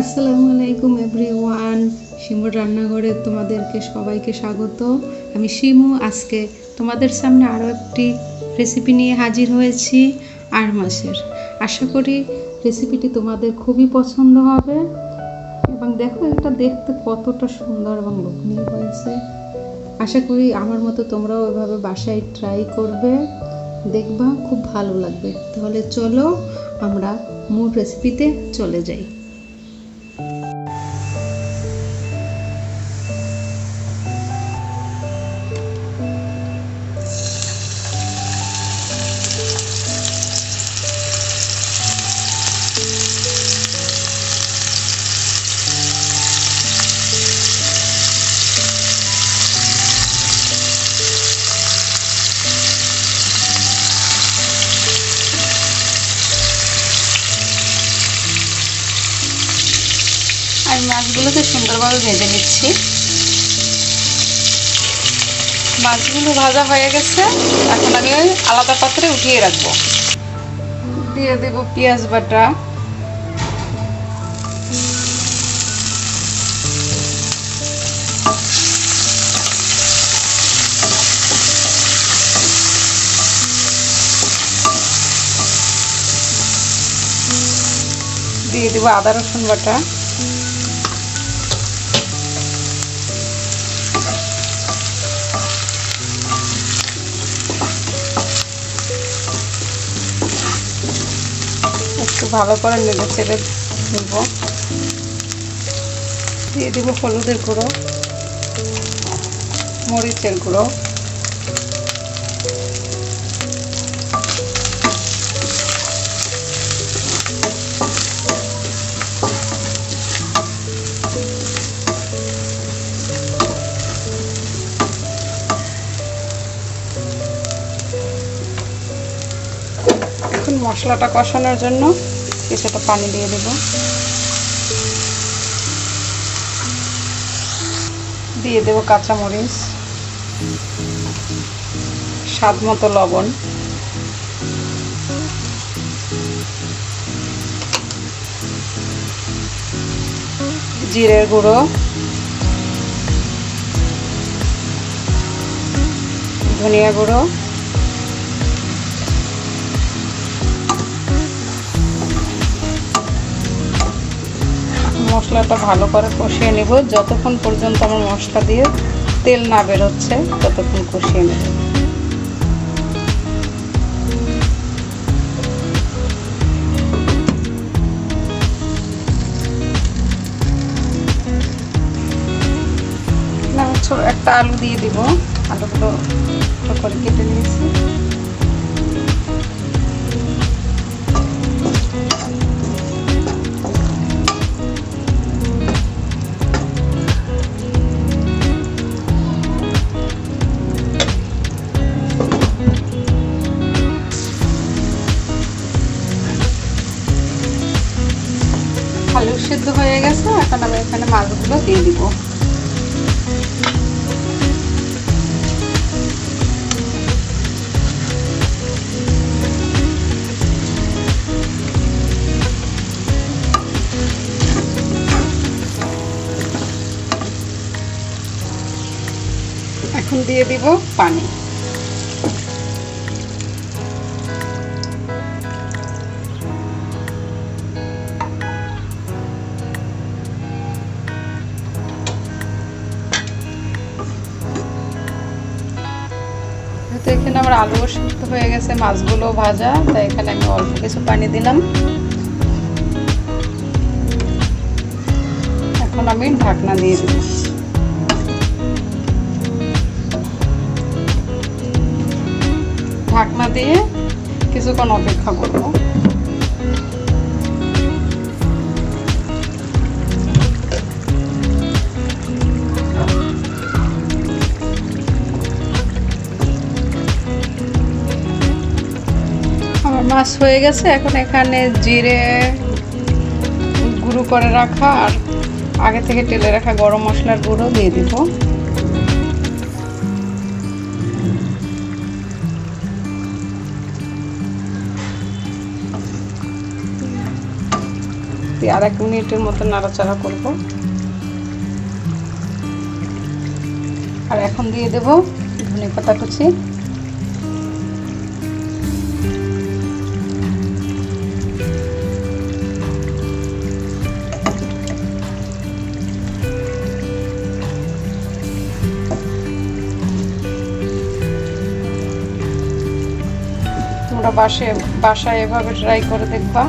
আসসালামু আলাইকুম এভরিওয়ান। শিমুর রান্নাঘরে তোমাদেরকে সবাইকে স্বাগত। আমি শিমু, আজকে তোমাদের সামনে আরও একটি রেসিপি নিয়ে হাজির হয়েছি, আর মাসের আশা করি রেসিপিটি তোমাদের খুবই পছন্দ হবে। এবং দেখো, এটা দেখতে কতটা সুন্দর এবং লোভনীয় হয়েছে। আশা করি আমার মতো তোমরাও এভাবে বাসায় ট্রাই করবে, দেখবা, খুব ভালো লাগবে। তাহলে চলো আমরা মূল রেসিপিতে চলে যাই। মাছগুলোকে সুন্দরভাবে ভেজে নিচ্ছি। মাছগুলো ভাজা হয়ে গেছে। এখন আমি আলাদা পাত্রে উঠিয়ে রাখব। দিয়ে দেব পেঁয়াজ বাটা। দিয়ে দেবো আদা রসুন বাটা। ভালো করে নেড়ে ছেড়ে দেব দিয়ে দেবো হলুদের গুঁড়ো মরিচের গুঁড়ো। মশলাটা কষানোর জন্য কিছুটা পানি দিয়ে দেব। দিয়ে দেব কাঁচামরিচ স্বাদ মতো লবণ। জিরের গুঁড়ো। ধনিয়া গুঁড়ো। মশলাটা ভালো করে কষিয়ে নেব। যতক্ষণ পর্যন্ত আমার মশলা দিয়ে তেল না বেরোচ্ছে, ততক্ষণ কষিয়ে নেব। একটা আলু দিয়ে দিব। আলুগুলো করে কেটে নিয়েছি। সিদ্ধ হয়ে গেছে এখন আমি এখানে মাছগুলো দিয়ে দিব। এখন দিয়ে দিব পানি। এখানে আমার আলু সিদ্ধ হয়ে গেছে মাছগুলো ভাজা, তাই এখানে আমি অল্প কিছু পানি দিলাম। এখন আমি ঢাকনা দিয়ে দিই ঢাকনা দিয়ে কিছুক্ষণ অপেক্ষা করব। মাছ হয়ে গেছে। এখন এখানে জিরে গুঁড়ো করে রাখা আর আগে থেকে তেলে রাখা গরম মশলার গুঁড়ো দিয়ে দিব। আর এক মিনিটের মতো নাড়াচাড়া করব। আর এখন দিয়ে দেব ধনে পাতা কুচি। তোমরা বাসে বাসায় এভাবে ট্রাই করে দেখবা